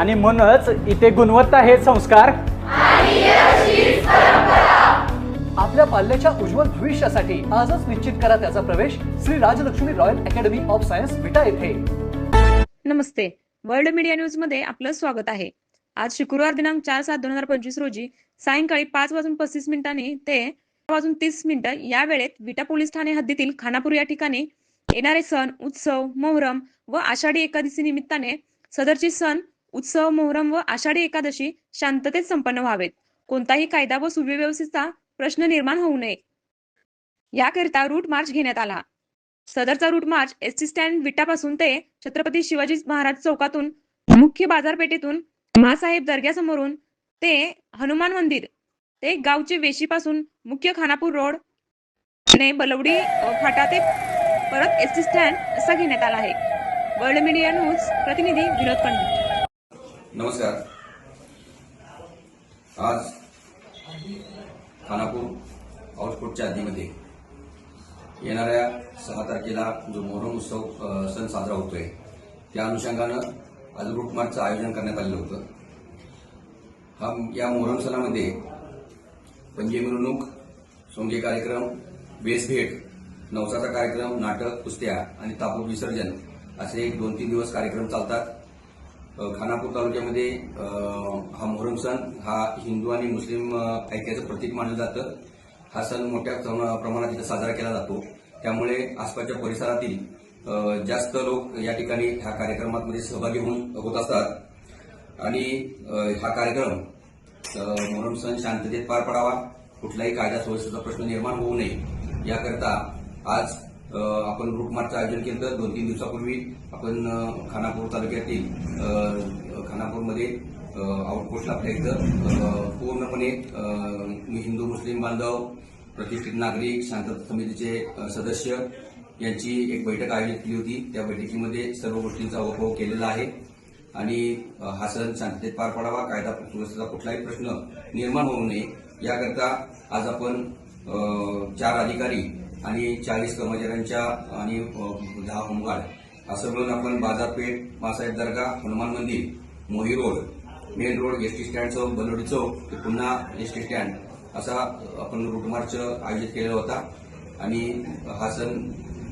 आणि म्हणूनच इथे गुणवत्ता हे संस्कार. आपल्या पाल्याच्या उज्ज्वल भविष्यासाठी आजच निश्चित करा त्याचा प्रवेश Shri Rajalakshmi royal academy of science Vita येथे. नमस्ते. वर्ल्ड मीडिया न्यूजमध्ये आपलं स्वागत आहे. आज शुक्रवार दिनांक चार सात दोन हजार पंचवीस रोजी सायंकाळी पाच वाजून पस्तीस मिनिटांनी ते वाजून तीस मिनिटं या वेळेत विटा पोलीस ठाणे हद्दीतील खानापूर या ठिकाणी येणारे सण उत्सव मोहरम व आषाढी एकादशी निमित्ताने सदरची सण उत्सव मोहरम व आषाढी एकादशी शांततेत संपन्न व्हावेत. कोणताही कायदा व सुव्यवस्थेचा प्रश्न निर्माण होऊ नये. याकरिता रूट मार्च घेण्यात आला. सदरचा route march S T stand विटापासून ते छत्रपती शिवाजी महाराज चौकातून मुख्य बाजारपेठेतून महासाहेब दर्ग्यासमोरून ते हनुमान मंदिर ते गावचे वेशीपासून मुख्य खानापूर रोड ने बलवडी फाटा ते परत एस टी स्टँड असा घेण्यात आला आहे. वर्ल्ड मीडिया न्यूज प्रतिनिधी विनोद पंडित. नमस्कार. आज खानापूर आउटपुटच्या हद्दीमध्ये येणाऱ्या सहा तारखेला जो मोहरम उत्सव सण साजरा होतोय त्या अनुषंगानं आज रूट मार्चचं आयोजन करण्यात आलेलं होतं. हा या मोहरम सणामध्ये पंजे मिरवणूक सोंगे कार्यक्रम बेसभेट नवसाचा कार्यक्रम नाटक कुस्त्या आणि तापूर विसर्जन असे एक दोन तीन दिवस कार्यक्रम चालतात. खानापूर तालुक्यामध्ये हा मोहरम सण हा हिंदू आणि मुस्लिम ऐक्याचं प्रतीक मानलं जातं. हा सण मोठ्या प्रमा- प्रमाणात इथं साजरा केला जातो. त्यामुळे आसपासच्या परिसरातील जास्त लोक या ठिकाणी ह्या कार्यक्रमामध्ये सहभागी होऊन होत असतात. आणि हा कार्यक्रम मोहरम सण शांततेत पार पडावा. कुठलाही कायदा सुव्यवस्थेचा प्रश्न निर्माण होऊ नये. याकरता आज आपण रूट मार्चचं आयोजन केलं होतं. दोन तीन दिवसापूर्वी आपण खानापूर तालुक्यातील खानापूरमध्ये अ, आउटपोस्टला आपल्या इथं पूर्णपणे हिंदू मुस्लिम बांधव प्रतिष्ठित नागरिक शांतता समितीचे सदस्य यांची एक बैठक आयोजित केली होती. त्या बैठकीमध्ये सर्व गोष्टींचा उपभोग केलेला आहे. आणि हा सण शांततेत पार पडावा कायदा सुव्यवस्थेचा कुठलाही प्रश्न निर्माण होऊ नये. याकरता आज आपण चार अधिकारी आणि चाळीस कर्मचाऱ्यांच्या आणि दहा होमगार्ड. असं मिळून आपण बाजारपेठ मासाहेब दर्गा हनुमान मंदिर Mohi road main road S T stand चौक बनोडी चौक ते पुन्हा एस टी स्टँड असा आपण रूट मार्च आयोजित केलेला होता. आणि हा सण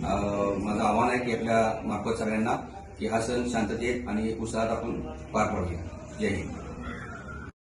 माझं आव्हान आहे की आपल्या मार्फत सगळ्यांना की हा सण शांततेत आणि उत्साहात आपण पार पाडूया. जय हिंद.